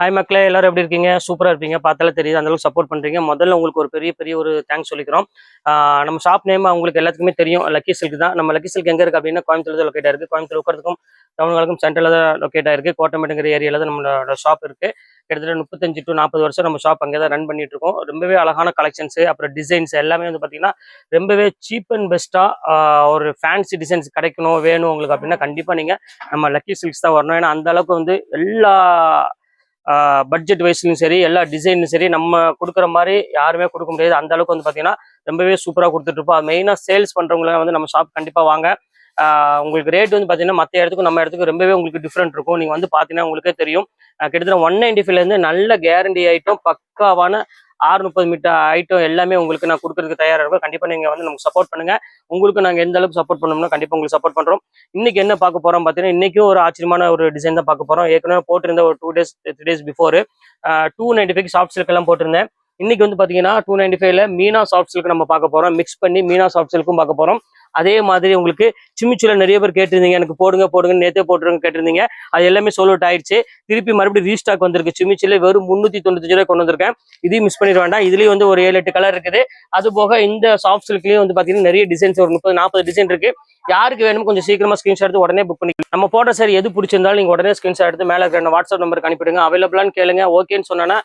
Hi மக்களே எல்லாரும் எப்படி இருக்கீங்க? சூப்பராக இருப்பீங்க. பார்த்தாலே தெரியுது அந்த அளவுக்கு சப்போர்ட் பண்ணுறீங்க முதல்ல உங்களுக்கு ஒரு பெரிய பெரிய ஒரு தேங்க்ஸ் சொல்லிக்கிறோம். நம்ம ஷாப் நேம் உங்களுக்கு எல்லாத்துக்குமே தெரியும். லக்கி சில்க் தான். நம்ம லக்கி சில்க் எங்கே இருக்குது அப்படின்னா கோயம்புத்தூர் தான் லொக்கேட் ஆயிருக்கு கோயம்புத்தூர் உட்கறதுக்கும் டவுன்களுக்கும் சென்டரில் தான் லொக்கேட் ஆயிருக்கு கோட்டமேட்டுங்கிற ஏரியாவில் தான் நம்மளோட ஷாப் இருக்குது கிட்டத்தட்ட முப்பத்தஞ்சு டு நாற்பது வருஷம் நம்ம ஷாப் அங்கே தான் ரன் பண்ணிட்டு இருக்கோம். ரொம்பவே அழகான கலெக்ஷன்ஸ் அப்புறம் டிசைன்ஸ் எல்லாமே வந்து பார்த்தீங்கன்னா ரொம்பவே சீப் அண்ட் பெஸ்ட்டாக ஒரு ஃபேன்சி டிசைன்ஸ் கிடைக்கணும் வேணும் உங்களுக்கு அப்படின்னா கண்டிப்பாக நீங்கள் நம்ம லக்கி சில்க்ஸ் தான் வரணும். ஏன்னா அந்த அளவுக்கு வந்து எல்லா பட்ஜெட் வைஸ்லையும் சரி எல்லா டிசைன்லையும் சரி நம்ம கொடுக்குற மாதிரி யாருமே கொடுக்க முடியாது. அந்த அளவுக்கு வந்து பார்த்தீங்கன்னா ரொம்பவே சூப்பராக கொடுத்துட்டு இருப்போம். மெயினாக சேல்ஸ் பண்ணுறவங்களாம் வந்து நம்ம ஷாப் கண்டிப்பாக வாங்க. உங்களுக்கு ரேட் வந்து பார்த்தீங்கன்னா மற்ற இடத்துக்கும் நம்ம இடத்துக்கு ரொம்பவே உங்களுக்கு டிஃப்ரெண்ட் இருக்கும். நீங்கள் வந்து பார்த்தீங்கன்னா உங்களுக்கே தெரியும். கிட்டத்தட்ட ஒன் நைன்டி ஃபைவ்லேருந்து நல்ல கேரண்டி ஐட்டம் பக்காவான ஆறு முப்பது மீட்டர் ஐட்டம் எல்லாமே உங்களுக்கு நான் கொடுக்கறதுக்கு தயாராக இருக்கும். கண்டிப்பாக நீங்கள் வந்து நமக்கு சப்போர்ட் பண்ணுங்க. உங்களுக்கு நாங்கள் எந்த அளவுக்கு சப்போர்ட் பண்ணோம்னா கண்டிப்பாக உங்களுக்கு சப்போர்ட் பண்ணுறோம் இன்னைக்கு என்ன பார்க்க போறோம் பார்த்தீங்கன்னா இன்னைக்கும் ஒரு ஆச்சரியமான ஒரு டிசைன் தான் பார்க்க போறோம். ஏற்கனவே போட்டிருந்த ஒரு two days three days before two ninety five soft silk எல்லாம் போட்டிருந்தேன். இன்னைக்கு வந்து பாத்தீங்கன்னா டூ நைன்டி ஃபைவ்ல மீனா சாஃப்ட் சில்க் நம்ம பார்க்க போறோம். மிக்ஸ் பண்ணி மீனா சாஃப்ட் சில்க்கும் பார்க்க போறோம். அதே மாதிரி உங்களுக்கு சிமிச்சுல நிறைய பேர் கேட்டிருந்தீங்க. எனக்கு போடுங்க போடுங்க நேத்தே போட்டுருங்க கேட்டிருந்தீங்க. அது எல்லாமே sold ஆயிடுச்சு. திருப்பி மறுபடியும் ரீஸ்டாக் வந்திருக்கு. சிமிச்சுல வெறும் முன்னூத்தி தொண்ணூத்தஞ்சு ரூபாய் கொண்டு வந்திருக்கேன். இதையும் மிஸ் பண்ணிட வேண்டாம். இதுலயும் வந்து ஒரு ஏழு எட்டு கலர் இருக்குது. அது போக இந்த சாஃப்ட் சில்க்லயும் வந்து பாத்தீங்கன்னா நிறைய டிசைன்ஸ் ஒரு முப்பது நாற்பது டிசைன் இருக்கு. யாருக்கு வேணும் கொஞ்சம் சீக்கிரமா ஸ்கிரீன்ஷாட் எடுத்து உடனே புக் பண்ணிக்கலாம். நம்ம போட்ட சார் எது பிடிச்சிருந்தாலும் நீங்க உடனே ஸ்கிரீன்ஷாட் எடுத்து மேல இருக்கிற வாட்ஸ்அப் நம்பருக்கு அனுப்பிடுங்க. அவைலபிளான்னு கேளுங்க. ஓகேன்னு சொன்னா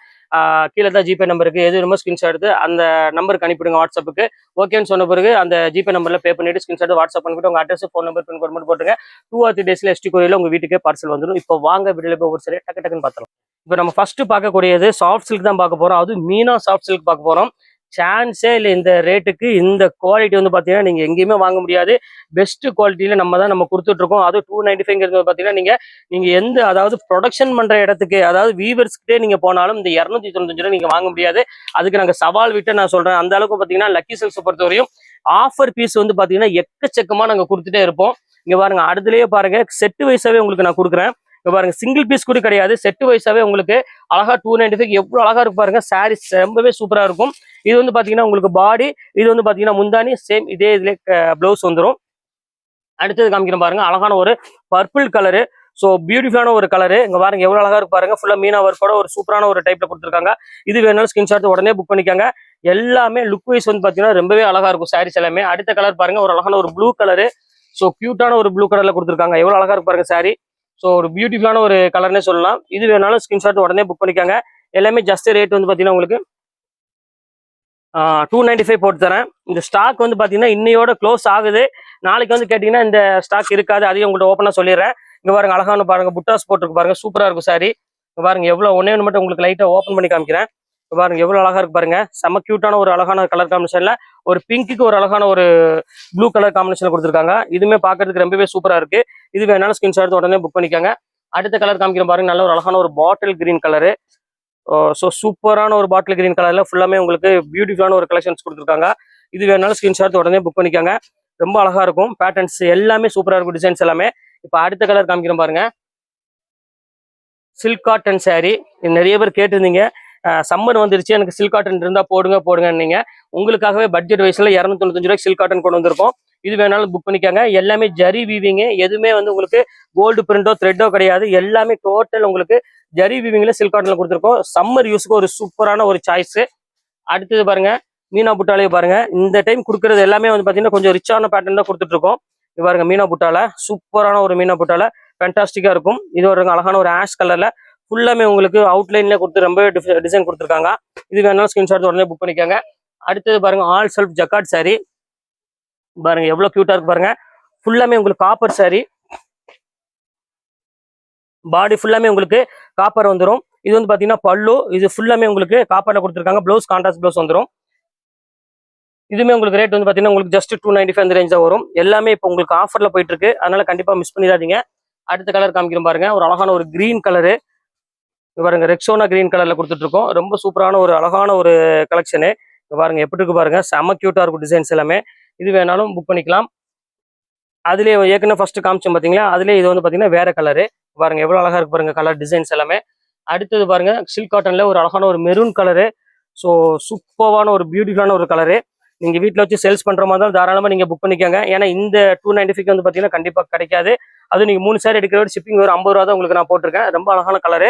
கீழே தான் ஜிபே நம்பருக்கு எது வேணுமோ ஸ்கிரீன்ஷாட் எடுத்து அந்த நம்பருக்கு அனுப்பிடுங்க வாட்ஸ்அப்புக்கு ஓகேன்னு சொன்ன பிறகு அந்த ஜிபே நம்பரில் பே பண்ணிட்டு ஸ்கிரீன்ஷாட் வாட்ஸ்அப் பண்ணிட்டு உங்க address phone number pin code மட்டும் போட்டுருங்க. டூ ஆர் த்ரீ டேஸில் எஸ்டி கோயில உங்கள் வீட்டுக்கே பார்சல் வந்துடும் இப்போ வாங்க வீடியோல போய் ஒரு சரி டக்கு டக்குன்னு பார்த்தலாம் இப்போ நம்ம ஃபர்ஸ்ட் பார்க்கக்கூடியது சாஃப்ட் சில்க் தான் பார்க்க போறோம். அதுவும் மீனா சாஃப்ட் சில்க் பார்க்க போறோம். சான்ஸே இல்லை இந்த ரேட்டுக்கு இந்த குவாலிட்டி வந்து பார்த்தீங்கன்னா நீங்கள் எங்கேயுமே வாங்க முடியாது. பெஸ்ட் குவாலிட்டியில் நம்ம தான் நம்ம கொடுத்துட்ருக்கோம். அதுவும் டூ நைன்டி ஃபைவ்ங்கிறது பார்த்தீங்கன்னா நீங்கள் நீங்கள் எந்த அதாவது ப்ரொடக்ஷன் பண்ணுற இடத்துக்கு அதாவது வீவர்ஸ்கிட்டே நீங்கள் போனாலும் இந்த இரநூத்தி தொண்ணூத்தஞ்சு ரூபா நீங்கள் வாங்க முடியாது. அதுக்கு நாங்கள் சவால் விட்டு நான் சொல்கிறேன் அந்த அளவுக்கு பார்த்தீங்கன்னா லக்கி செல்ஸை பொறுத்தவரையும் ஆஃபர் பீஸ் வந்து பார்த்தீங்கன்னா எக்கச்சக்கமாக நாங்கள் கொடுத்துட்டே இருப்போம். இங்கே பாருங்கள் அடுத்துலேயே பாருங்கள் செட்டு வைஸாகவே உங்களுக்கு நான் கொடுக்குறேன். இப்போ பாருங்க சிங்கிள் பீஸ் கூட கிடையாது. செட்டு வைஸாவே உங்களுக்கு அழகா டூ நைன்டி ஃபைவ் எவ்வளோ அழகா இருக்கு பாருங்க. சாரீஸ் ரொம்பவே சூப்பராக இருக்கும். இது வந்து பாத்தீங்கன்னா உங்களுக்கு பாடி இது வந்து பாத்தீங்கன்னா முந்தானி சேம் இதே இதுல பிளவுஸ் வந்துடும் அடுத்தது காமிக்கிறேன் பாருங்க அழகான ஒரு பர்பிள் கலரு ஸோ பியூட்டிஃபுல்லான ஒரு கலரு இங்க பாருங்க எவ்வளவு அழகா இருக்கு பாருங்க ஃபுல்லா மீனா ஒர்க்கோட ஒரு சூப்பரான ஒரு டைப்ல கொடுத்துருக்காங்க. இது வேணாலும் ஸ்கிரீன்ஷாட் உடனே புக் பண்ணிக்காங்க. எல்லாமே லுக் வைஸ் வந்து பாத்தீங்கன்னா ரொம்பவே அழகா இருக்கும் சாரீஸ் எல்லாமே. அடுத்த கலர் பாருங்க ஒரு அழகான ஒரு ப்ளூ கலரு ஸோ கியூட்டான ஒரு ப்ளூ கலர்ல கொடுத்துருக்காங்க. எவ்வளவு அழகா இருக்கு பாருங்க சாரி ஸோ ஒரு பியூட்டிஃபுல்லான ஒரு கலர்னே சொல்லலாம். இது வேணாலும் ஸ்கிரீன்ஷாட் உடனே புக் பண்ணிக்காங்க. எல்லாமே ஜஸ்ட் ரேட் வந்து பார்த்தீங்கன்னா உங்களுக்கு டூ நைன்டி ஃபைவ் போட்டு தரேன். இந்த ஸ்டாக் வந்து பார்த்தீங்கன்னா இன்னையோட க்ளோஸ் ஆகுது. நாளைக்கு வந்து கேட்டிங்கன்னா இந்த ஸ்டாக் இருக்காது. அதையும் உங்கள்கிட்ட ஓப்பனாக சொல்லிடுறேன். இங்கே பாருங்க அழகான பாருங்க புட்டாஸ் போட்டுருக்கு பாருங்க. சூப்பராக இருக்கும் சாரி இங்கே பாருங்க எவ்வளோ ஒன்னே ஒன்று மட்டும் உங்களுக்கு லைட்டாக ஓப்பன் பண்ணி காமிக்கிறேன். இங்க பாருங்க எவ்வளோ அழகா இருக்கு பாருங்க. செம்ம கியூட்டான ஒரு அழகான கலர் காம்பினேஷனில் ஒரு பிங்க்குக்கு ஒரு அழகான ஒரு ப்ளூ கலர் காம்பினேஷனில் கொடுத்துருக்காங்க. இதுவுமே பார்க்கறதுக்கு ரொம்பவே சூப்பரா இருக்கு. இது வேணாலும் ஸ்கிரீன்ஷாட் எடுத்து உடனே புக் பண்ணிக்கோங்க. அடுத்த கலர் காமிக்கிற பாருங்க. நல்ல ஒரு அழகான ஒரு பாட்டில் கிரீன் கலரு ஸோ சூப்பரான ஒரு பாட்டில் கிரீன் கலர்ல ஃபுல்லாமே உங்களுக்கு பியூட்டிஃபுல்லான ஒரு கலெக்ஷன்ஸ் கொடுத்துருக்காங்க. இது வேணாலும் ஸ்கிரீன்ஷாட் உடனே புக் பண்ணிக்கோங்க. ரொம்ப அழகா இருக்கும். பேட்டர்ன்ஸ் எல்லாமே சூப்பராக இருக்கும் டிசைன்ஸ் எல்லாமே. இப்போ அடுத்த கலர் காமிக்கிறேன் பாருங்க. சில்க் காட்டன் சாரீ நிறைய பேர் கேட்டிருந்தீங்க. சம்மர் வந்துருச்சு. எனக்கு சில்க் காட்டன் இருந்தால் போடுங்க போடுங்கன்னீங்க. உங்களுக்காகவே பட்ஜெட் வயசுல இரநூத்தொண்ணூத்தஞ்சு ரூபாய்க்கு சில்க் காட்டன் கொண்டு வந்திருக்கோம். இது வேணாலும் புக் பண்ணிக்கோங்க. எல்லாமே ஜரி வீவிங் எதுவுமே வந்து உங்களுக்கு கோல்டு பிரிண்டோ த்ரெட்டோ கிடையாது. எல்லாமே டோட்டல் உங்களுக்கு ஜரி வீவிங்ல சில்க் காட்டன்ல கொடுத்துருக்கோம். சம்மர் யூஸ்க்கு ஒரு சூப்பரான ஒரு சாய்ஸ் அடுத்தது பாருங்க மீனா புட்டாலே பாருங்க. இந்த டைம் கொடுக்கறது எல்லாமே வந்து பாத்தீங்கன்னா கொஞ்சம் ரிச்சான பேட்டர்ன் தான் கொடுத்துட்டு இருக்கோம். இது பாருங்க மீனா புட்டால சூப்பரான ஒரு மீனா புட்டால பென்டாஸ்டிக்கா இருக்கும். இது ஒரு அழகான ஒரு ஆஷ் கலர்ல ஃபுல்லாமே உங்களுக்கு அவுட்லைன்ல கொடுத்து ரொம்ப டிசைன் கொடுத்துருக்காங்க. இது வேணாலும் ஸ்கிரீன்ஷாட் உடனே புக் பண்ணிக்கோங்க. அடுத்தது பாருங்க ஆல் செல்ஃப் ஜக்காட் சாரி பாருங்க எவ்வளவு கியூட்டா இருக்கு பாருங்க. ஃபுல்லாமே உங்களுக்கு காப்பர் சாரி பாடி ஃபுல்லாமே உங்களுக்கு காப்பர் வந்துடும் இது வந்து பாத்தீங்கன்னா பல்லு. இது ஃபுல்லாமே உங்களுக்கு காப்பர்ல கொடுத்துருக்காங்க. ப்ளவுஸ் கான்ட்ராஸ்ட் ப்ளவுஸ் வந்துடும் இதுவுமே உங்களுக்கு ரேட் வந்து பாத்தீங்கன்னா உங்களுக்கு ஜஸ்ட் டூ நைன்டி ஃபைவ் அந்த ரேஞ்ச் தான் வரும். எல்லாமே இப்போ உங்களுக்கு ஆஃபர்ல போயிட்டு இருக்கு அதனால கண்டிப்பா மிஸ் பண்ணிடாதீங்க. அடுத்த கலர் காமிக்கிறோம் பாருங்க. ஒரு அழகான ஒரு கிரீன் கலரு பாருங்க ரெக்ஸோனா கிரீன் கலர்ல கொடுத்துட்டு இருக்கோம் ரொம்ப சூப்பரான ஒரு அழகான ஒரு கலெக்ஷனு பாருங்க எப்படி இருக்கு பாருங்க. செம்ம கியூட்டா இருக்கும் டிசைன்ஸ் எல்லாமே. இது வேணாலும் புக் பண்ணிக்கலாம். அதுலயே ஏற்கனவே ஃபர்ஸ்ட் காமிச்சோம் பாத்தீங்களா? அதுலயே இது வந்து பாத்தீங்கன்னா வேற கலரு பாருங்க எவ்வளோ அழகா இருக்கு பாருங்க கலர் டிசைன்ஸ் எல்லாமே. அடுத்தது பாருங்க சில்க் காட்டன்ல ஒரு அழகான ஒரு மெரூன் கலரு ஸோ சூப்பரான ஒரு பியூட்டிஃபுல்லான ஒரு கலரு நீங்க வீட்ல வச்சு சேல்ஸ் பண்ற மாதிரி இருந்தாலும் தாராளமா நீங்க புக் பண்ணிக்கோங்க. ஏன்னா இந்த டூ நைன்டி ஃபைவ் வந்து பாத்தீங்கன்னா கண்டிப்பா கிடைக்காது. அது நீங்க மூணு சேர் எடுக்கிற ஷிப்பிங் ஒரு ஐம்பது ரூபா தான் உங்களுக்கு நான் போட்டிருக்கேன். ரொம்ப அழகான கலரு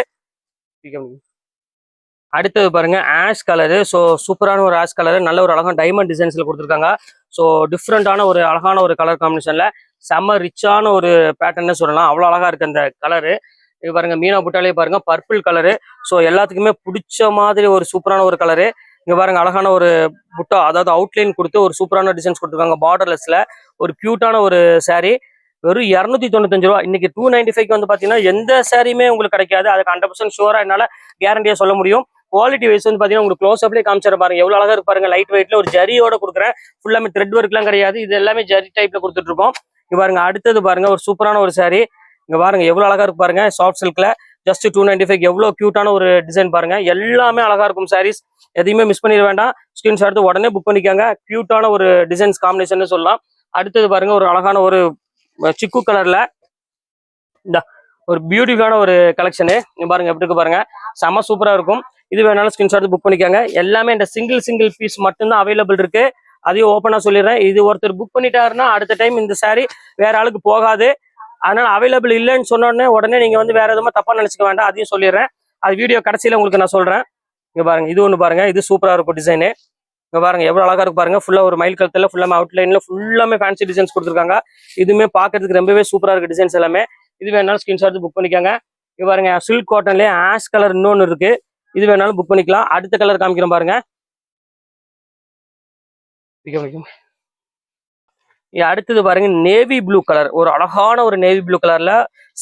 அடுத்தது பாருங்க ஆஷ் கலரு ஸோ சூப்பரான ஒரு ஆஷ் கலரு நல்ல ஒரு அழகான டைமண்ட் டிசைன்ஸ்ல கொடுத்துருக்காங்க. ஸோ டிஃப்ரெண்டான ஒரு அழகான ஒரு கலர் காம்பினேஷன்ல செம்ம ரிச்சான ஒரு பேட்டர்ன்னு சொல்லலாம். அவ்வளோ அழகா இருக்கு அந்த கலரு இது பாருங்க மீனா புட்டாலே பாருங்க பர்பிள் கலரு ஸோ எல்லாத்துக்குமே பிடிச்ச மாதிரி ஒரு சூப்பரான ஒரு கலரு இங்க பாருங்க அழகான ஒரு புட்டா அதாவது அவுட்லைன் கொடுத்து ஒரு சூப்பரான டிசைன்ஸ் கொடுத்துருக்காங்க பார்டர்லெஸ்ல ஒரு கியூட்டான ஒரு சாரீ வெறும் இரநூத்தி தொண்ணூத்தஞ்சு ரூபா. இன்னைக்கு டூ நைன்டி ஃபைவ் வந்து பாத்தீங்கன்னா எந்த சாரியுமே உங்களுக்கு கிடைக்காது. அதுக்கு ஹண்ட்ரட் பர்சன்ட் ஷூரா என்னால் கேரண்டியாக சொல்ல முடியும். குவாலிட்டி வைஸ் வந்து பாத்தீங்கன்னா உங்களுக்கு க்ளோஸ் அப்லேயே காமிச்சிட பாருங்க. எவ்வளோ அழகாக இருக்கு பாருங்க. லைட் வெயிட்ல ஒரு ஜரியோட கொடுக்குறேன். ஃபுல்லாமே த்ரெட் ஒர்க்லாம் கிடையாது. இது எல்லாமே ஜரி டைப்ல கொடுத்துட்டு இருக்கோம். இங்க பாருங்க அடுத்தது பாருங்க ஒரு சூப்பரான ஒரு சாரி இங்க பாருங்க எவ்வளோ அழகா இருக்கு பாருங்க. சாஃப்ட் சில்க்ல ஜஸ்ட் டூ நைன்டி ஃபைவ் எவ்வளவு கியூட்டான ஒரு டிசைன் பாருங்க. எல்லாமே அழகா இருக்கும் சாரீஸ் எதையுமே மிஸ் பண்ணிட வேண்டாம். ஸ்கிரீன்ஷாட் எடுத்து உடனே புக் பண்ணிக்கோங்க. க்யூட்டான ஒரு டிசைன்ஸ் காம்பினேஷன் சொல்லலாம். அடுத்தது பாருங்க ஒரு அழகான ஒரு சிக்கு கலர்ல இந்த ஒரு பியூட்டிஃபுல்லான ஒரு கலெக்ஷனு பாருங்க எப்படி இருக்கு பாருங்க. செம சூப்பரா இருக்கும். இது வேணாலும் ஸ்கிரீன்ஷாட் புக் பண்ணிக்கோங்க. எல்லாமே இந்த சிங்கிள் சிங்கிள் பீஸ் மட்டும்தான் அவைலபிள் இருக்கு. அதையும் ஓப்பனா சொல்லிடுறேன். இது ஒருத்தர் புக் பண்ணிட்டாருன்னா அடுத்த டைம் இந்த சாரீ வேற ஆளுக்கு போகாது. அதனால அவைலபிள் இல்லைன்னு சொன்ன உடனே உடனே நீங்க வந்து வேற எதுவுமே தப்பா நினச்சிக்க வேண்டாம். அதையும் சொல்லிடுறேன். அது வீடியோ கடைசியில் உங்களுக்கு நான் சொல்றேன். இங்கே பாருங்க இது ஒன்று பாருங்க. இது சூப்பரா இருக்கும் டிசைனு இங்கே பாருங்கள் எவ்வளோ அழகா இருக்கு பாருங்க. ஃபுல்லா ஒரு மயில் கழுத்துல ஃபுல்லாமே அவுட்லைன்ல ஃபுல்லாமே ஃபேன்சி டிசைன்ஸ் கொடுத்துருக்காங்க. இதுவுமே பார்க்கிறதுக்கு ரொம்பவே சூப்பரா இருக்கு டிசைன்ஸ் எல்லாமே. இது வேணாலும் ஸ்கிரீன்ஷாட் புக் பண்ணிக்கோங்க. இங்கே பாருங்க சில்க் காட்டன்லயே ஆஷ் கலர் இன்னொன்னு இருக்கு. இது வேணாலும் புக் பண்ணிக்கலாம். அடுத்த கலர் காமிக்கிறேன் பாருங்க. அடுத்தது பாருங்க நேவி ப்ளூ கலர் ஒரு அழகான ஒரு நேவி ப்ளூ கலர்ல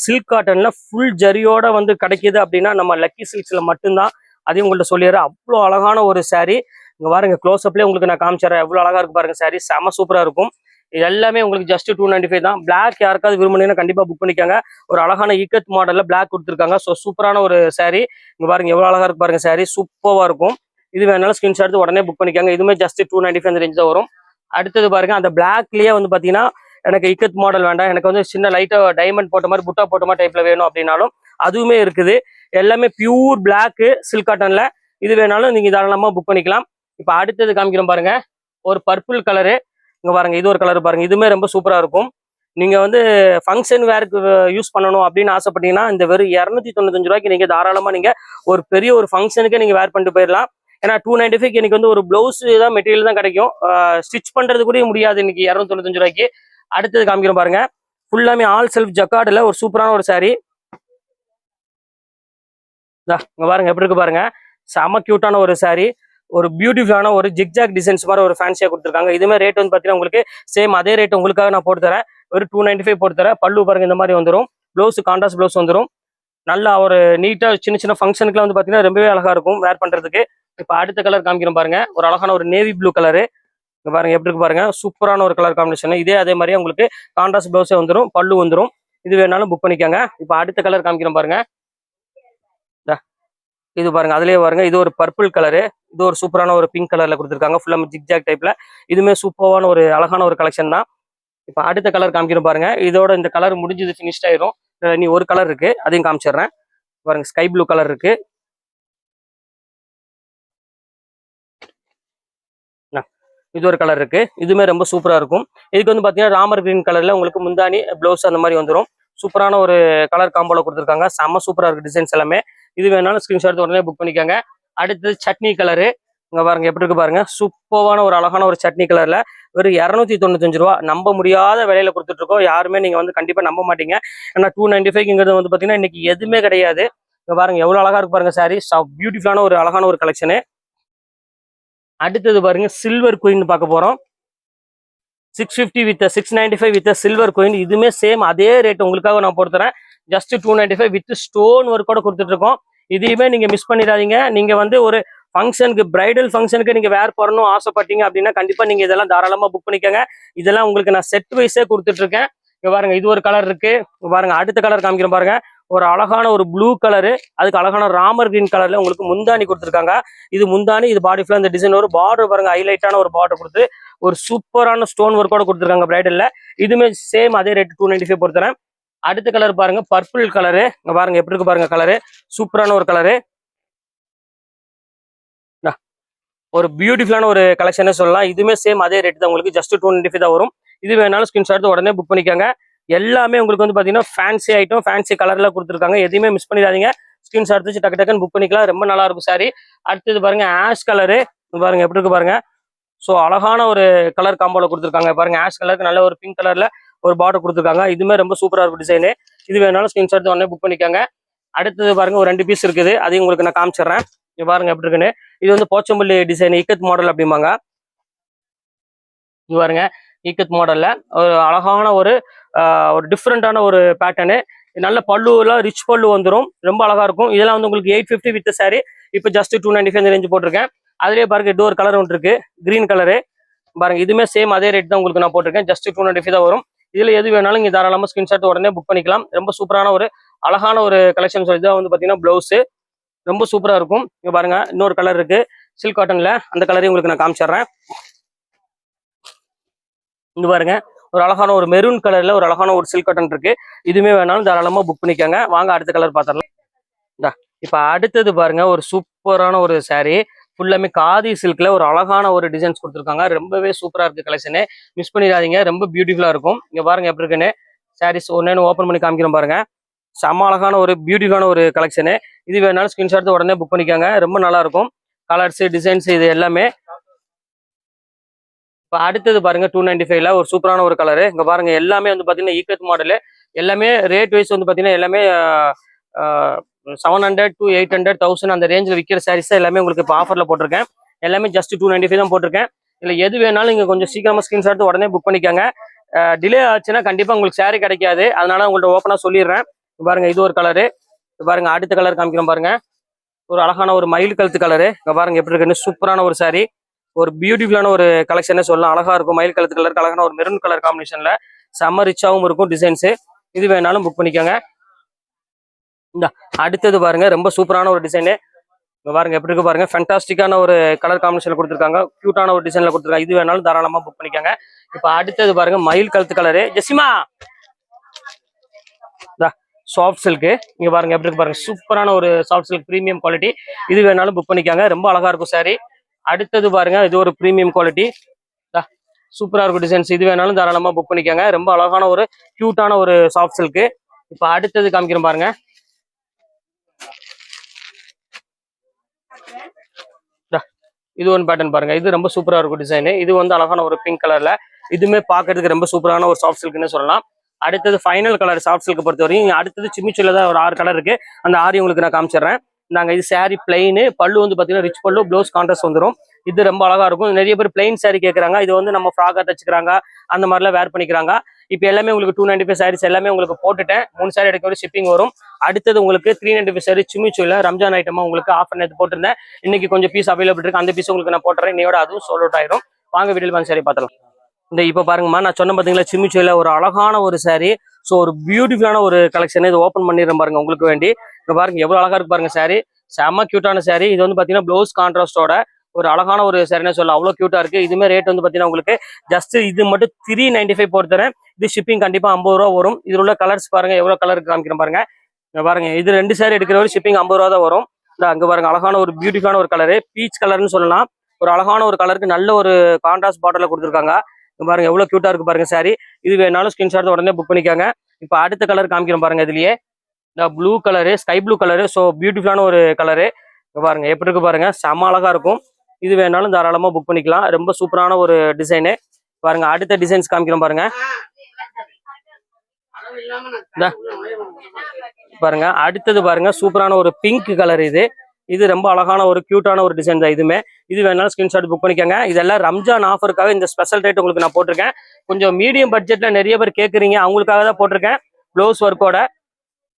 சில்க் காட்டன்ல ஃபுல் ஜரியோட வந்து கிடைக்குது அப்படின்னா நம்ம லக்கி சில்க்ஸ்ல மட்டும்தான். அதையும் உங்கள்ட்ட சொல்லிடுறேன். அவ்வளோ அழகான ஒரு saree. இங்க பாருங்க க்ளோஸ்அப்லேயே உங்களுக்கு நான் காமிச்சிடுறேன். எவ்வளோ அழகா இருக்கு பாருங்க சாரீ செம சூப்பரா இருக்கும். இது எல்லாமே உங்களுக்கு ஜஸ்ட் டூ நைன்டி ஃபைவ் தான். பிளாக் யாருக்காவது விரும்புனீங்கன்னா கண்டிப்பாக புக் பண்ணிக்காங்க. ஒரு அழகான ஈக்கத் மாடலில் பிளாக் கொடுத்துருக்காங்க. ஸோ சூப்பரான ஒரு saree. இங்கே பாருங்க எவ்வளோ அழகாக இருக்கு பாருங்க saree. சூப்பராக இருக்கும். இது வேணாலும் ஸ்கிரீன்ஷாட் எடுத்து உடனே புக் பண்ணிக்காங்க. இதுவுமே just two ninety five range தான் வரும். அடுத்தது பாருங்க அந்த பிளாக்லேயே வந்து பார்த்தீங்கன்னா எனக்கு இக்கத் மாடல் வேண்டாம். எனக்கு வந்து சின்ன லைட்டாக டைமண்ட் போட்ட மாதிரி புட்டா போட்ட மாதிரி டைப்ல வேணும் அப்படின்னாலும் அதுவுமே இருக்குது. எல்லாமே பியூர் பிளாக்கு சில்க் காட்டன்ல இது வேணாலும் நீங்க தாராளமாக புக் பண்ணிக்கலாம். இப்போ அடுத்தது காமிக்கிறோம் பாருங்க. ஒரு பர்பிள் கலரு இங்கே பாருங்க இது ஒரு கலர் பாருங்க. இதுவுமே ரொம்ப சூப்பராக இருக்கும். நீங்கள் வந்து ஃபங்க்ஷன் வேருக்கு யூஸ் பண்ணணும் அப்படின்னு ஆசைப்பட்டீங்கன்னா இந்த வெறும் இரநூத்தி தொண்ணூத்தஞ்சு ரூபாய்க்கு நீங்கள் தாராளமாக நீங்கள் ஒரு பெரிய ஒரு ஃபங்க்ஷனுக்கே நீங்கள் வேர் பண்ணிட்டு போயிடலாம். ஏன்னா டூ நைன்டி ஃபைவ் எனக்கு வந்து ஒரு ப்ளவுஸ் தான் மெட்டீரியல் தான் கிடைக்கும். ஸ்டிச் பண்ணுறது கூட முடியாது இன்னைக்கு இரநூத்தி தொண்ணூத்தஞ்சு ரூபாய்க்கு. அடுத்தது காமிக்கிறோம் பாருங்க. ஃபுல்லாமே ஆல் செல்ஃப் ஜக்கார்டில் ஒரு சூப்பரான ஒரு சாரீ இதா, இங்க பாருங்க எப்படி இருக்கு பாருங்க. செம க்யூட்டான ஒரு சாரீ ஒரு பியூட்டிஃபுல்லான ஒரு ஜிக்ஜாக் டிசைன்ஸ் மாதிரி ஒரு ஃபேன்சியாக கொடுத்துருக்காங்க. இதுமே ரேட் வந்து பாத்தீங்கன்னா உங்களுக்கு சேம் அதே ரேட் உங்களுக்காக நான் போட்டு தரேன். ஒரு டூ நைன்டி ஃபைவ் போட்டு தரேன். பல்லு பாருங்க இந்த மாதிரி வந்துடும் ப்ளவுஸ் கான்ட்ராஸ்ட் ப்ளவுஸ் வந்துடும் நல்லா ஒரு நீட்டா சின்ன சின்ன ஃபங்க்ஷனுக்குலாம் வந்து பாத்தீங்கன்னா ரொம்பவே அழகா இருக்கும் வேர் பண்றதுக்கு. இப்போ அடுத்த கலர் காமிக்கிறோம் பாருங்க. ஒரு அழகான ஒரு நேவி ப்ளூ கலரு இங்கே பாருங்க எப்படி இருக்கு பாருங்க. சூப்பரான ஒரு கலர் காம்பினேஷன் இதே அதே மாதிரி உங்களுக்கு கான்ட்ராஸ்ட் ப்ளவுஸே வந்துடும் பல்லு வந்துடும் இது வேணாலும் புக் பண்ணிக்கோங்க. இப்போ அடுத்த கலர் காமிக்கிறோம் பாருங்க. இது பாருங்க அதுலயே பாருங்க இது ஒரு பர்பிள் கலரு இது ஒரு சூப்பரான ஒரு பிங்க் கலர்ல கொடுத்துருக்காங்க. ஃபுல்லாக ஜிக்ஜாக் டைப்ல இதுமே சூப்பரான ஒரு அழகான ஒரு கலெக்ஷன் தான். இப்போ அடுத்த கலர் காமிக்கிறோம் பாருங்க. இதோட இந்த கலர் முடிஞ்சது ஃபினிஷ்ட் ஆயிரும். நீ ஒரு கலர் இருக்கு. அதையும் காமிச்சிடுறேன். பாருங்க ஸ்கை ப்ளூ கலர் இருக்கு. இது ஒரு கலர் இருக்கு. இதுவுமே ரொம்ப சூப்பரா இருக்கும். இதுக்கு வந்து பாத்தீங்கன்னா ராமர் கிரீன் கலர்ல உங்களுக்கு முந்தானி ப்ளவுஸ் அந்த மாதிரி வந்துடும் சூப்பரான ஒரு கலர் காம்போல கொடுத்துருக்காங்க. செம்ம சூப்பரா இருக்கு டிசைன்ஸ் எல்லாமே. இது வேணாலும் ஸ்கிரீன்ஷாட் உடனே புக் பண்ணிக்கோங்க. அடுத்தது சட்னி கலரு இங்க பாருங்க எப்படி இருக்கு பாருங்க. சூப்பரான ஒரு அழகான ஒரு சட்னி கலர்ல வெறும் இரநூத்தி தொண்ணூத்தஞ்சு ரூபா. நம்ப முடியாத விலையில கொடுத்துட்டு இருக்கோம். யாருமே நீங்க வந்து கண்டிப்பா நம்ப மாட்டீங்க. ஏன்னா டூ நைன்டி ஃபைவ்ங்கிறது வந்து பாத்தீங்கன்னா இன்னைக்கு எதுவுமே கிடையாது. இங்கே பாருங்க எவ்வளோ அழகா இருக்கு பாருங்க சாரி பியூட்டிஃபுல்லான ஒரு அழகான ஒரு கலெக்ஷனு அடுத்தது பாருங்க சில்வர் குயின் பார்க்க போறோம். Six fifty with six ninety five with silver coin இதுவுமே சேம் அதே ரேட் உங்களுக்காக நான் போட்டு just two ninety five with stone ஒர்க்கோட கொடுத்துட்டு இருக்கோம் இதையுமே நீங்க மிஸ் பண்ணிடாதீங்க. நீங்க வந்து ஒரு ஃபங்க்ஷனுக்கு பிரைடல் ஃபங்க்ஷனுக்கு நீங்க வேர் போறணும் ஆசைப்பட்டீங்க அப்படின்னா கண்டிப்பா நீங்க இதெல்லாம் தாராளமா புக் பண்ணிக்கோங்க. இதெல்லாம் உங்களுக்கு நான் செட் வைஸே கொடுத்துட்டு இருக்கேன் இங்க பாருங்க இது ஒரு கலர் இருக்கு. பாருங்க அடுத்த கலர் காமிக்கிறேன் பாருங்க. ஒரு அழகான ஒரு ப்ளூ கலரு அதுக்கு அழகான ராமர் கிரீன் கலர்ல உங்களுக்கு முந்தானி கொடுத்துருக்காங்க. இது முந்தானி இது பாடி ஃபுல்லா இந்த டிசைன் ஒரு பார்டர் பாருங்க ஹைலைட்டான ஒரு பார்டர் கொடுத்து ஒரு சூப்பரான ஸ்டோன் ஒர்க்கோட கொடுத்துருக்காங்க பிரைடல்ல இதுமே சேம் அதே ரேட் டூ நைன்டி ஃபைவ் பொறுத்தரேன் அடுத்த கலர் பாருங்க பர்பிள் கலரு இங்க பாருங்க எப்படி இருக்கு பாருங்க கலரு சூப்பரான ஒரு கலரு ஒரு பியூட்டிஃபுல்லான ஒரு கலெக்ஷனே சொல்லலாம். இதுவுமே சேம் அதே ரேட் தான் உங்களுக்கு ஜஸ்ட் டூ நைன்டி ஃபைவ் தான் வரும். இது வேணாலும் ஸ்கிரீன்ஷாட் உடனே புக் பண்ணிக்கோங்க. எல்லாமே உங்களுக்கு வந்து பார்த்தீங்கன்னா ஃபேன்சி ஐட்டம் ஃபேன்சி கலரில் கொடுத்துருக்காங்க. எதையுமே மிஸ் பண்ணிடாதீங்க. ஸ்கிரீன்ஷாட் வச்சு டக்கு டக்குன்னு புக் பண்ணிக்கலாம். ரொம்ப நல்லா இருக்கும் சாரி அடுத்தது பாருங்க ஆஷ் கலரு பாருங்க எப்படி இருக்கு பாருங்க. ஸோ அழகான ஒரு கலர் காம்போல கொடுத்துருக்காங்க. பாருங்க ஆஷ் கலருக்கு நல்ல ஒரு பிங்க் கலர்ல ஒரு பார்டர் கொடுத்துருக்காங்க. இதுவுமே ரொம்ப சூப்பராக இருக்கும் டிசைனு இது வேணாலும் ஸ்கிரீன்ஷாட் உடனே புக் பண்ணிக்கோங்க. அடுத்தது பாருங்க ஒரு ரெண்டு பீஸ் இருக்குது. அதையும் உங்களுக்கு நான் காமிச்சிடுறேன். இங்க பாருங்க எப்படி இருக்குன்னு. இது வந்து போச்சம்பள்ளி டிசைன் இக்கத் மாடல் அப்படிம்பாங்க. இது பாருங்க இக்கத் மாடல்ல ஒரு அழகான ஒரு ஒரு டிஃப்ரெண்டான ஒரு பேட்டர்னு நல்ல பல்லுலாம் ரிச் பல்லு வந்துடும் ரொம்ப அழகா இருக்கும். இதெல்லாம் வந்து உங்களுக்கு எயிட் ஃபிஃப்டி வித் சாரி இப்போ just two ninety five range போட்டிருக்கேன். அதுலேயே பாருங்க டோர் கலர் ஒன்று இருக்கு. கிரீன் கலரு பாருங்க இதுமே சேம் அதே ரேட் தான் உங்களுக்கு நான் போட்டிருக்கேன். ஜஸ்ட் டூ நைன்டி ஃபைவ் தான் வரும். இதில் எது வேணாலும் நீங்க தாராளமாக ஸ்கிரீன்ஷாட் உடனே புக் பண்ணிக்கலாம். ரொம்ப சூப்பரான ஒரு அழகான ஒரு கலெக்ஷன் சொல்லி தான் வந்து பாத்தீங்கன்னா ப்ளவுஸு ரொம்ப சூப்பரா இருக்கும். இங்கே பாருங்க இன்னொரு கலர் இருக்கு. சில்க் காட்டன்ல அந்த கலரையும் உங்களுக்கு நான் காமிச்சிடுறேன். இங்கே பாருங்க. ஒரு அழகான ஒரு மெரூன் கலர்ல ஒரு அழகான ஒரு சில்க் கட்டன் இருக்கு. இதுவுமே வேணாலும் தாராளமா புக் பண்ணிக்கோங்க. வாங்க அடுத்த கலர் பார்த்துடலாம். இந்தா இப்ப அடுத்தது பாருங்க ஒரு சூப்பரான ஒரு saree. ஃபுல்லாமே காதி சில்க்ல ஒரு அழகான ஒரு டிசைன்ஸ் கொடுத்துருக்காங்க. ரொம்பவே சூப்பரா இருக்கு கலெக்ஷனு மிஸ் பண்ணிடாதீங்க ரொம்ப பியூட்டிஃபுல்லா இருக்கும். இங்க பாருங்க எப்படி இருக்குன்னு. சாரீஸ் ஒன்னு ஓப்பன் பண்ணி காமிக்கிறோம் பாருங்க. செம்ம அழகான ஒரு பியூட்டிஃபுல்லான ஒரு கலெக்ஷனு இது வேணாலும் ஸ்கிரீன்ஷாட் உடனே புக் பண்ணிக்கோங்க. ரொம்ப நல்லா இருக்கும். கலர்ஸ் டிசைன்ஸ் இது எல்லாமே இப்போ அடுத்தது பாருங்க டூ நைன்டி ஃபைவ்ல ஒரு சூப்பரான ஒரு கலரு இங்க பாருங்க எல்லாமே வந்து பாத்தீங்கன்னா ஈக்கத் மாடலு எல்லாமே ரேட் வைஸ் வந்து பாத்தீங்கன்னா எல்லாமே seven hundred to eight hundred thousand அந்த ரேஞ்சில் விற்கிற சாரீஸ் எல்லாமே உங்களுக்கு இப்போ ஆஃபரில் போட்டிருக்கேன். எல்லாமே ஜஸ்ட் டூ நைன்டி ஃபைவ் தான் போட்டிருக்கேன். இல்லை எது வேணாலும் இங்கே கொஞ்சம் சீக்கிரமாக ஸ்க்ரீன்ஷாட் எடுத்து உடனே புக் பண்ணிக்கோங்க. டிலே ஆச்சுன்னா கண்டிப்பாக உங்களுக்கு saree கிடைக்காது. அதனால உங்கள்ட்ட ஓப்பனாக சொல்லிடுறேன். பாருங்க இது ஒரு கலரு பாருங்க அடுத்த கலர் காமிக்கிறோம் பாருங்க. ஒரு அழகான ஒரு மயில் கழுத்து கலரு இங்க பாருங்க எப்படி இருக்குன்னு சூப்பரான ஒரு சாரீ ஒரு பியூட்டிஃபுல்லான ஒரு கலெக்ஷனே சொல்லலாம். அழகா இருக்கும். மயில் கழுத்து கலருக்கு அழகான ஒரு மெரூன் கலர் காம்பினேஷன்ல செம்ம ரிச்சாவும் இருக்கும் டிசைன்ஸ் இது வேணாலும் புக் பண்ணிக்கோங்க. இந்த அடுத்தது பாருங்க. ரொம்ப சூப்பரான ஒரு டிசைனு இங்கே பாருங்க எப்படி இருக்கு பாருங்க. ஃபென்டாஸ்டிக்கான ஒரு கலர் காம்பினேஷன் கொடுத்துருக்காங்க. கியூட்டான ஒரு டிசைன்ல கொடுத்துருக்காங்க. இது வேணாலும் தாராளமா புக் பண்ணிக்கோங்க. இப்போ அடுத்தது பாருங்க மயில் கழுத்து கலரு ஜெசிமா! சாஃப்ட் சில்க்கு இங்க பாருங்க எப்படி இருக்கு பாருங்க. சூப்பரான ஒரு சாஃப்ட் சில்க் ப்ரீமியம் குவாலிட்டி இது வேணாலும் புக் பண்ணிக்காங்க. ரொம்ப அழகா இருக்கும் சாரி அடுத்தது பாருங்க இது ஒரு ப்ரீமியம் குவாலிட்டி சூப்பரா இருக்கும் டிசைன்ஸ் இது வேணாலும் தாராளமா புக் பண்ணிக்கோங்க. ரொம்ப அழகான ஒரு கியூட்டான ஒரு சாஃப்ட் சில்க்கு இப்போ அடுத்தது காமிக்கிறேன் பாருங்க. இது ஒன்று பேட்டர்ன் பாருங்க. இது ரொம்ப சூப்பரா இருக்கும் டிசைன் இது வந்து அழகான ஒரு பிங்க் கலர்ல இதுவுமே பார்க்கறதுக்கு ரொம்ப சூப்பரான ஒரு சாஃப்ட் சில்க்னு சொல்லலாம். அடுத்தது ஃபைனல் கலர் சாஃப்ட் சில்க் பொறுத்தவரையும் அடுத்தது சிமிச்சுல தான் ஒரு ஆறு கலர் இருக்கு. அந்த ஆறு உங்களுக்கு நான் காமிச்சிடுறேன். நாங்கள் இது சாரி பிளைனு பல்லு வந்து பார்த்தீங்கன்னா ரிச் பல்லு ப்ளவுஸ் கான்ட்ராஸ்ட் வந்துடும் இது ரொம்ப அழகாக இருக்கும். நிறைய பேர் பிளைன் சாரி கேட்குறாங்க இது வந்து நம்ம ஃப்ராகா தச்சுக்கிறாங்க. அந்த மாதிரிலாம் வேர் பண்ணிக்கிறாங்க. இப்போ எல்லாமே உங்களுக்கு டூ நைன்டி ஃபைவ் சாரீஸ் எல்லாமே உங்களுக்கு போட்டுட்டேன். மூணு சாரி எடுக்க ஷிப்பிங் வரும். அடுத்தது உங்களுக்கு த்ரீ நைன்டி ஃபைவ் சாரி சிமிச்சுல ரம்ஜான் ஐட்டமாக உங்களுக்கு ஆஃபர் நேற்று போட்டிருந்தேன். இன்னைக்கு கொஞ்சம் பீஸ் அவைலபிள் இருக்கு. அந்த பீஸ் உங்களுக்கு நான் போட்டுறேன். இன்னையோட அதுவும் சோல் அவுட் ஆயிரும். வாங்க வீட்டில் வந்து சாரி பார்த்தலாம் இந்த இப்போ பாருங்கம்மா நான் சொன்ன பார்த்தீங்களா சிமிச்சுல ஒரு அழகான ஒரு சாரி ஸோ ஒரு பியூட்டிஃபுல்லான ஒரு கலெக்ஷன் இது ஓப்பன் பண்ணிடுறேன் பாருங்க உங்களுக்கு வேண்டி. இங்கே பாருங்க எவ்வளோ அழகா இருக்கு பாருங்க சாரி செம்ம க்யூட்டான சாரி இது வந்து பாத்தீங்கன்னா ப்ளவுஸ் கான்ட்ராஸ்டோட ஒரு அழகான ஒரு சரினே சொல்லலாம். அவ்வளோ க்யூட்டா இருக்கு. இதுமே ரேட் வந்து பாத்தீங்கன்னா உங்களுக்கு ஜஸ்ட் இது மட்டும் த்ரீ நைன்டி ஃபைவ் போட்டுறேன் இது ஷிப்பிங் கண்டிப்பா ஐம்பது ரூபா வரும். இதில் உள்ள கலர்ஸ் பாருங்க எவ்வளவு கலர் காமிக்கிறேன் பாருங்க. பாருங்க இது ரெண்டு சாரி எடுக்கிற ஷிப்பிங் ஐம்பது ரூபா தான் வரும். இந்த அங்கே பாருங்க அழகான ஒரு பியூட்டிஃபுல்லான ஒரு கலரு பீச் கலர்னு சொல்லலாம். ஒரு அழகான ஒரு கலருக்கு நல்ல ஒரு கான்ட்ராஸ்ட் பாட்டில் கொடுத்துருக்காங்க. பாருங்க எவ்வளவு கியூட்டா இருக்கு பாருங்க சாரி இது வேணாலும் ஸ்கிரீன்ஷாட் உடனே புக் பண்ணிக்காங்க. இப்போ அடுத்த கலர் காமிக்கிறோம் பாருங்க இதுலயே. இந்த blue colour sky blue colour so பியூட்டிஃபுல்லான ஒரு கலரு பாருங்க எப்படி இருக்கு பாருங்க? செம அழகா இருக்கும். இது வேணாலும் தாராளமா புக் பண்ணிக்கலாம். ரொம்ப சூப்பரான ஒரு டிசைனு பாருங்க அடுத்த டிசைன்ஸ் காமிக்கிறோம் பாருங்க. பாருங்க அடுத்தது பாருங்க சூப்பரான ஒரு பிங்க் கலர் இது. இது ரொம்ப அழகான ஒரு கியூட்டான ஒரு டிசைன் தான் இதுமே. இது வேணாலும் ஸ்கிரீன்ஷாட் புக் பண்ணிக்கோங்க. இதெல்லாம் ரம்ஜான் ஆஃபருக்காக இந்த ஸ்பெஷல் ரேட் உங்களுக்கு நான் போட்டிருக்கேன். கொஞ்சம் மீடியம் பட்ஜெட்ல நிறைய பேர் கேட்குறீங்க அவங்களுக்காக தான் போட்டிருக்கேன். ப்ளவுஸ் ஒர்க்கோட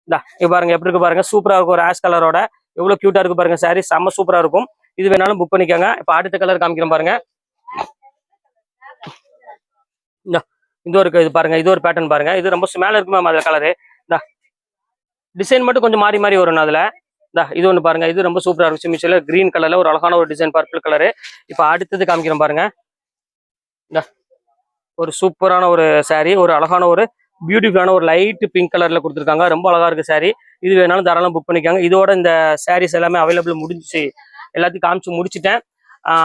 இந்தா இது பாருங்க எப்படி இருக்கு பாருங்க. சூப்பரா இருக்கும் ஒரு ஆஷ் கலரோட எவ்வளோ க்யூட்டாக இருக்கு பாருங்க. சாரி செம்ம சூப்பரா இருக்கும். இது வேணாலும் புக் பண்ணிக்கோங்க. இப்போ அடுத்த கலர் காமிக்கிறேன் பாருங்க. இந்தா இது ஒரு இது பாருங்க. இது ஒரு பேட்டர்ன் பாருங்க. இது ரொம்ப மேலே இருக்கு மேம் அதில் கலரு இந்தா டிசைன் மட்டும் கொஞ்சம் மாறி மாறி வரும் அதுல. இந்த இது ஒன்று பாருங்க. இது ரொம்ப சூப்பரா இருக்கும் சிமிச்சில கிரீன் கலர்ல ஒரு அழகான ஒரு டிசைன் பர்பிள் கலரு இப்போ அடுத்தது காமிக்கிறேன் பாருங்க. இந்த ஒரு சூப்பரான ஒரு சாரீ ஒரு அழகான ஒரு பியூட்டிஃபுல்லான ஒரு லைட் பிங்க் கலர்ல கொடுத்துருக்காங்க. ரொம்ப அழகா இருக்கு சாரீ இது வேணாலும் தாராளம் புக் பண்ணிக்கோங்க. இதோட இந்த சாரீஸ் எல்லாமே அவைலபிள் முடிஞ்சிச்சு. எல்லாத்தையும் காமிச்சு முடிச்சிட்டேன்.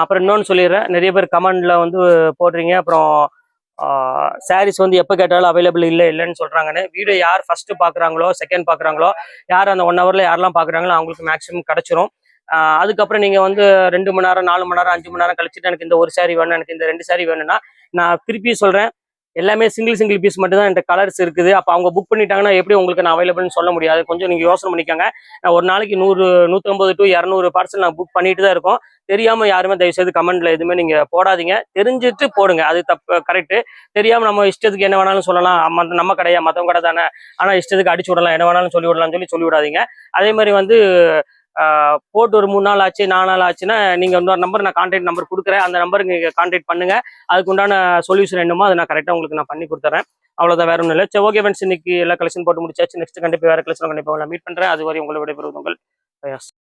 அப்புறம் இன்னொன்று சொல்லிடுறேன். நிறைய பேர் கமெண்ட்ல வந்து போடுறீங்க. அப்புறம் சாரீஸ் வந்து எப்போ கேட்டாலும் அவைலபிள் இல்லை இல்லைன்னு சொல்கிறாங்கன்னு வீடியோ யார் ஃபர்ஸ்ட் பார்க்குறாங்களோ செகண்ட் பார்க்குறாங்களோ யார் அந்த ஒன் ஹவரில் யாரெல்லாம் பார்க்குறாங்களோ அவங்களுக்கு மேக்ஸிமம் கிடச்சிரும். அதுக்கப்புறம் நீங்கள் வந்து ரெண்டு மணி நேரம் நாலு மணி நேரம் அஞ்சு மணி நேரம் கழிச்சுட்டு எனக்கு இந்த ஒரு சாரி வேணும் எனக்கு இந்த ரெண்டு சாரி வேணும்னா நான் திருப்பி சொல்கிறேன் எல்லாமே சிங்கிள் சிங்கிள் பீஸ் மட்டும் தான் இந்த கலர்ஸ் இருக்குது. அப்போ அவங்க புக் பண்ணிட்டாங்கன்னா எப்படி உங்களுக்கு நான் அவைலபிள்னு சொல்ல முடியாது. கொஞ்சம் நீங்கள் யோசனை பண்ணிக்கோங்க. நான் ஒரு நாளைக்கு நூறு நூற்றம்பது டு இரநூறு பார்சல் நான் புக் பண்ணிட்டு தான் இருக்கோம். தெரியாமல் யாருமே தயவுசெய்து கமெண்ட்ல எதுவுமே நீங்கள் போடாதீங்க. தெரிஞ்சுட்டு போடுங்க. அது தப்பு கரெக்டு தெரியாமல் நம்ம இஷ்டத்துக்கு என்ன வேணாலும் சொல்லலாம். மத்த- நம்ம கடையா மற்றவங்க கடை தானே ஆனால் இஷ்டத்துக்கு அடிச்சு விடலாம். என்ன வேணாலும் சொல்லி விடலாம்னு சொல்லி சொல்லி விடாதீங்க. அதே மாதிரி வந்து போட்டு ஒரு மூணு நாள் ஆச்சு நாலு நாள் ஆச்சுன்னா நீங்கள் இன்னொரு நம்பர் நான் கான்டாக்ட் நம்பர் கொடுக்குறேன். அந்த நம்பருக்கு நீங்கள் கான்டாக்ட் பண்ணுங்க. அதுக்கு உண்டான சொல்யூஷன் என்னமோ அதை நான் கரெக்டாக உங்களுக்கு நான் பண்ணி கொடுத்துறேன். அவ்வளோதான் வேற ஒன்றும் இல்லை. சரி ஓகே ஃப்ரெண்ட்ஸ் இன்னைக்கு எல்லா கலெக்ஷன் போட்டு முடிச்சாச்சு. நெக்ஸ்ட் கண்டிப்பாக வேற கலெக்ஷன் கண்டிப்பாக மீட் பண்ணுறேன் அது வரை உங்களை விடைபெறுவது உங்கள் பிரயாஸ்.